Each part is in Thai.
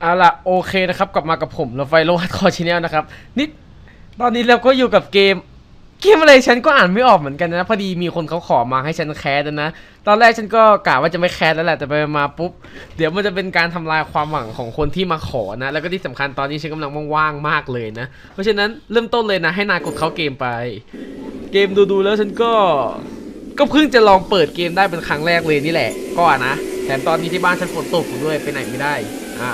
เอาล่ะโอเคนะครับ กลับมากับผมเราไฟโลฮัดคอชแนลนะครับนี่ตอนนี้เราก็อยู่กับเกม เกมอะไรฉันก็อ่านไม่ออกเหมือนกันนะ พอดีมีคนเขาขอมาให้ฉันแคสนะ ตอนแรกฉันก็กะว่าจะไม่แคสแล้วแหละแต่ไปมาปุ๊บ เดี๋ยวมันจะเป็นการทำลายความหวังของคนที่มาขอนะ แล้วก็ที่สำคัญตอนนี้ฉันกำลังว่างๆมากเลยนะ เพราะฉะนั้นเริ่มต้นเลยนะ ให้นายกดเข้าเกมไป เกมดูๆแล้วฉันก็ก็เพิ่งจะลองเปิดเกมได้เป็นครั้งแรกเลยนี่แหละ ก็อะนะแถมตอนนี้ที่บ้านฉันฝนตกด้วยไปไหนไม่ได้อ่า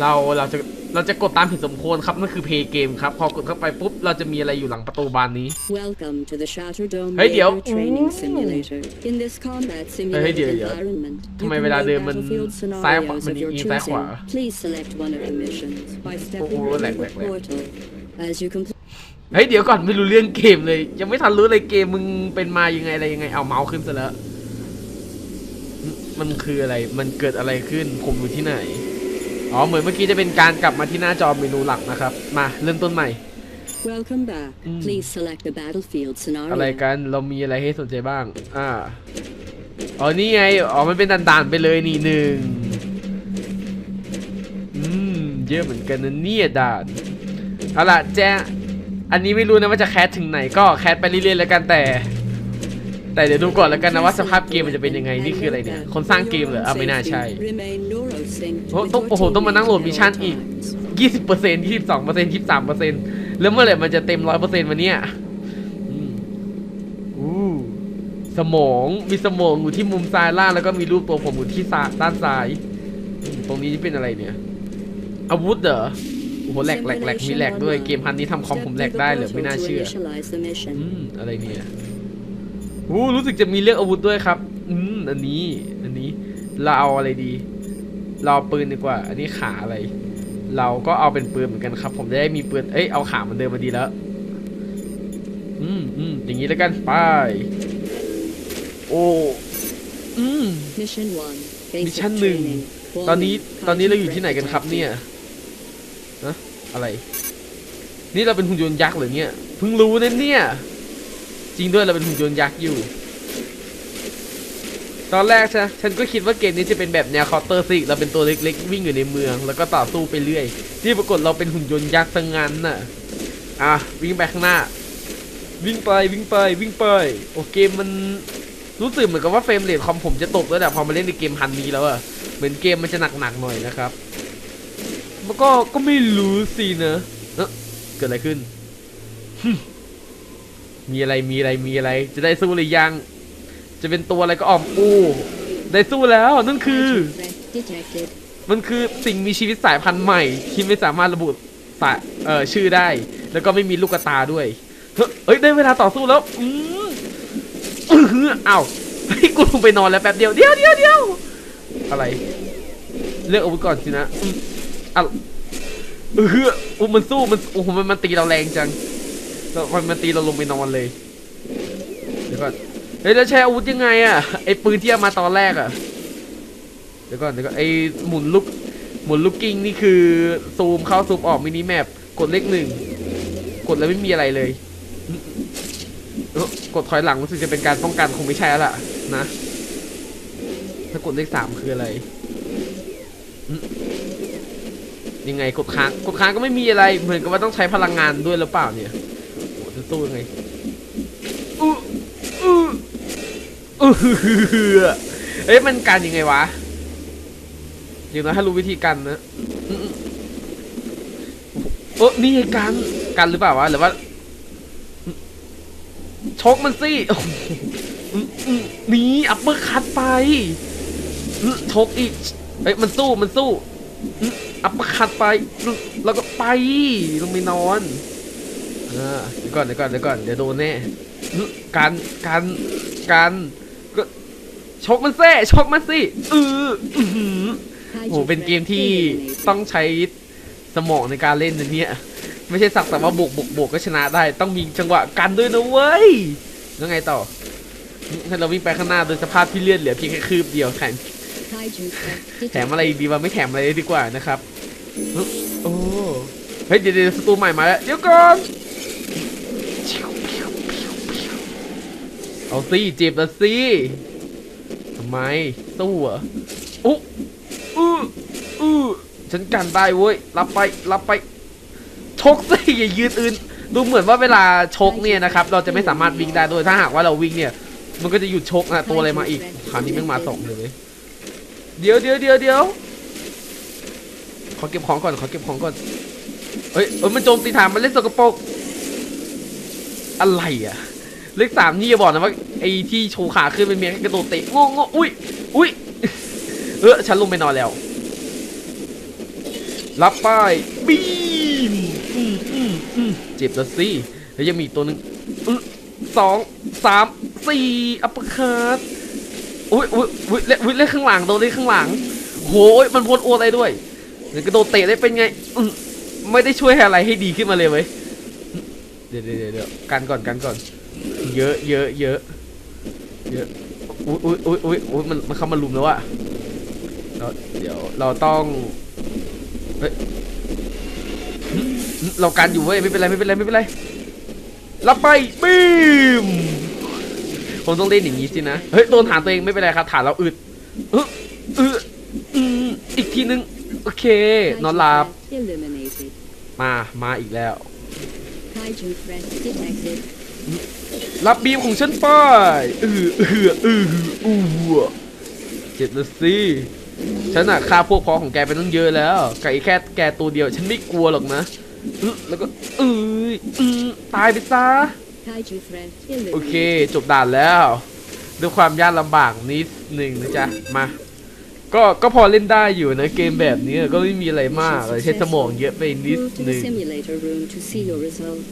เราเราจะเราจะกดตามผิดสมควรครับนั่นคือเพย์เกมครับ พอกดเข้าไปปุ๊บ เราจะมีอะไรอยู่หลังประตูบานนี้ Welcome to the Shatterdome Hey, Raider Dio. Training Simulator. In this combat Hey, simulated Dio, Dio. environment, you ทำไม can เวลา make เดินมัน battlefield ซ้ายขวา scenarios มัน of your ยิงซ้ายขวา choosing. Please select one of the missions by stepping Oh, through lag, the lag, lag. portal. As you complete เฮ้ยเดี๋ยวก่อนไม่รู้เรื่องเกมเลย ยังไม่ทันรู้เลยเกมมึงเป็นมายังไงอะไรยังไงเอาเมาส์ขึ้นซะแล้วอืมมันคืออะไรมันเกิดอะไรขึ้นผมอยู่ที่ไหน อ๋อเหมือนเมื่อกี้จะเป็นการกลับมาที่หน้าจอเมนูหลักนะครับ มาเริ่มต้นใหม่ Welcome back. Mm. Please select a battlefield อะไร scenario. กันเรามีอะไรให้สนใจบ้าง อ่าอ๋อนี่ไงอ๋อมันเป็นด่านๆไปเลยนี่หนึ่งอืมเยอะเหมือนกันนะเนี่ยด่านเอาล่ะแจ้อันนี้ไม่รู้นะว่าจะแคสถึงไหนก็แคสไปเรื่อยๆแล้วกันแต่ แต่เดี๋ยวดูก่อนแล้วกันนะว่าสภาพเกมมันจะเป็นยังไงนี่คืออะไรเนี่ย คนสร้างเกมเหรออะไม่น่าใช่ Remain neurosync โอ้ with ต้อง your โอ้โหต้องมานั่งโหลด teammate มิชชั่น at all อีก times. ยี่สิบเปอร์เซ็นต์ยี่สิบสองเปอร์เซ็นต์ยี่สิบสามเปอร์เซ็นต์แล้วเมื่อไหร่มันจะเต็มร้อยเปอร์เซ็นต์มาเนี่ยอืมอู้สมองมีสมองอยู่ที่มุมซ้ายล่างแล้วก็มีรูปตัวผมอยู่ที่ซ้ายด้านซ้ายอืมตรงนี้เป็นอะไรเนี่ย อาวุธเหรอโอ้โหแหลกแหลกแหลกมีแหลกด้วยเกมพันนี้ทำคอม Step ผมแหล through ก the ได้เหรอ portal ไม่น่า to เชื่อ initialize the mission. อืมอะไรเนี่ย อู้รู้สึกจะมีเลือกอาวุธด้วยครับ อืมอันนี้ อันนี้ เราเอาอะไรดี เราเอาปืนดีกว่า อันนี้ขาอะไร เราก็เอาเป็นปืนเหมือนกันครับ ผมจะได้มีปืน เอ้ย เอาขาเหมันเดิมมาดีแล้ว อืมอืมอย่างนี้แล้วกัน ไป โอ้ อืม Mission 1. มิช Basic ชั่นหนึ่ง training. ตอนนี้ One, ตอนนี้เราอยู่ที่ไหน contact กันครับ detected. เนี่ยนะอะไร นี่เราเป็นหุ่นยนต์ยักษ์เหรือเนี่ย เพิ่งรู้นะเนี่ย จริงด้วยเราเป็นหุ่นยนต์ยักษ์อยู่ ตอนแรกใช่ฉันก็คิดว่าเกมนี้จะเป็นแบบแนวคาน์เตอร์ซิกเราเป็นตัวเล็กๆ วิ่งอยู่ในเมือง แล้วก็ต่อสู้ไปเรื่อย ที่ปรากฏเราเป็นหุ่นยนต์ยักษ์ซะงั้นน่ะ อะวิ่งไปข้างหน้า วิ่งไปวิ่งไปวิ่งไป โอเกมมันรู้สึกเหมือนกับว่าเฟรมเรทคอมผมจะตกแล้วแหละพอมาเล่นในเกมพันนี้แล้วอะเหมือนเกมมันจะหนักๆหน่อยนะครับมันก็ก็ไม่รู้สินะเกิดอะไรขึ้น มีอะไรมีอะไรมีอะไร จะได้สู้หรือยัง จะเป็นตัวอะไรก็ออมอู้ได้สู้แล้วนั่นคือ มันคือสิ่งมีชีวิตสายพันธุ์ใหม่ที่ไม่สามารถระบุสายเอ่อชื่อได้ แล้วก็ไม่มีลูกตาด้วยเฮ้ยเอ้ยได้เวลาต่อสู้แล้วอืมอื้อหืออ้าวเฮ้ยกูลงไปนอนแล้วแป๊บเดียวเดียวเดียวเดียวอะไร เลือกอาวุธก่อนสินะอืมอะเออมันสู้มันโอ้โหมันมันตีเราแรงจัง แล้วมันมันตีเราลงไปนอนเลย เดี๋ยวก่อน เฮ้ยแล้วใช้อาวุธยังไงอะไอปืนที่เอามาตอนแรกอะเดี๋ยวก่อนเดี๋ยวก่อนไอหมุนลูกหมุนลูกกิ้งนี่คือซูมเข้าซูมออกมินิแมปกดเลขหนึ่งกดแล้วไม่มีอะไรเลย กดถอยหลังรู้สึกจะเป็นการป้องกันคงไม่ใช่แล้วล่ะนะ ถ้ากดเลขสามคืออะไรยังไงกดค้างกดค้างก็ไม่มีอะไรเหมือนกับว่าต้องใช้พลังงานด้วยหรือเปล่าเนี่ย สู้ยังไงอู้อู้อู้เอ้ยมันการยังไงวะอย่างน้อยถ้ารู้วิธีกันนะอืมๆโอ้นี่ไงกันกันหรือเปล่าวะหรือว่าชกมันสิหนี่อัปเปอร์คัดไปชกอีกเฮ้ยมันสู้มันสู้อัปเปอร์คัดไป แล้วก็ไปลงไปนอน เดี๋ยวก่อนเดี๋ยวก่อนเดี๋ยวก่อนเดี๋ยวโดนแน่กันกันกันก็ชกมันเซ่ชกมันสิเอออื้อโอ้โหเป็นเกมที่ต้องใช้สมองในการเล่นนะเนี่ยไม่ใช่สักแต่ว่าบวกบวกบวกก็ชนะได้ ต้องมีจังหวะกันด้วยนะเว้ยแล้วไงต่อให้เราวิ่งไปข้างหน้าโดยสภาพที่เลือดเหลือเพียงแค่คืบเดียวแถมแถมอะไรดีวะไม่แถมอะไรดีกว่านะครับโอ้เฮ้ยเดี๋ยวเดี๋ยวสตูใหม่มาแล้วเดี๋ยวก่อน เอาสิเจ็บละสิทำไมสู้เหรออุ๊อู้อู้ฉันกันได้เว้ย รับไป รับไป ชกสิอย่ายืนอื่น ดูเหมือนว่าเวลาชกเนี่ยนะครับ เราจะไม่สามารถวิ่งได้ด้วยถ้าหากว่าเราวิ่งเนี่ย มันก็จะหยุดชกอะตัวอะไรมาอีก คราวนี้แม่งมาสองเลย เดี๋ยวเดี๋ยวเดี๋ยวเดี๋ยวขอเก็บของก่อน ขอเก็บของก่อน เฮ้ยเอ้ยมันโจมตีฐานมันเล่นสกปรกอะไรอะ เลขสามนี่อย่าบอกนะว่าไอ้ที่โชว์ขาขึ้นเป็นเมียกระโดดเตะโง่โง่อุ้ยอุ้ยเออฉันลงไปนอนแล้ว รับไปบีมอืมอืมอืมเจ็บแล้วสิแล้วยังมีตัวหนึ่งสองสามสี่อัปเปอร์คัตอุ้ยอุ้ยอุ้ยเล่อุ้ยเล่ข้างหลังโดนเล่ข้างหลังโหยมันพ้นโออะไรด้วยเดี๋ยวกระโดดเตะได้เป็นไงอืไม่ได้ช่วยอะไรให้ดีขึ้นมาเลยเว้ยเดี๋ยวเดี๋ยวเดี๋ยวกันก่อนกันก่อน เยอะเยอะเยอะเยอะอุ้ยอุ้ยอุ้ยอุ้ยอุ้ยมันมันเข้ามาลุมแล้วอะเราเดี๋ยวเราต้องเฮ้ยหึหึเราการอยู่เว้ยไม่เป็นไรไม่เป็นไรไม่เป็นไรรับไปบีมผมต้องเล่นอย่างนี้สินะเฮ้ยโดนฐานตัวเองไม่เป็นไรครับฐานเราอึดเออเอออืมอีกทีนึงโอเคนอนหลับ Threat eliminated. มา มาอีกแล้ว Kaiju threat detected. รับบีมของฉันไปเออเออเอออู้เจ็บแล้วสิฉันอะฆ่าพวกพ้องของแกไปตั้งเยอะแล้วกับไอ้แค่แกตัวเดียว ฉันไม่กลัวหรอกนะอึแล้วก็เอ้ยอืมตายไปซะ Kaiju threat โอเค eliminated. จบด่านแล้ว ด้วยความยากลำบากนิดหนึ่งนะจ๊ะ มา ก็ก็พอเล่นได้อยู่นะ เกมแบบนี้ก็ไม่มีอะไรมากเลยใช้สมองเยอะไปนิด Move to ห the นึ่ง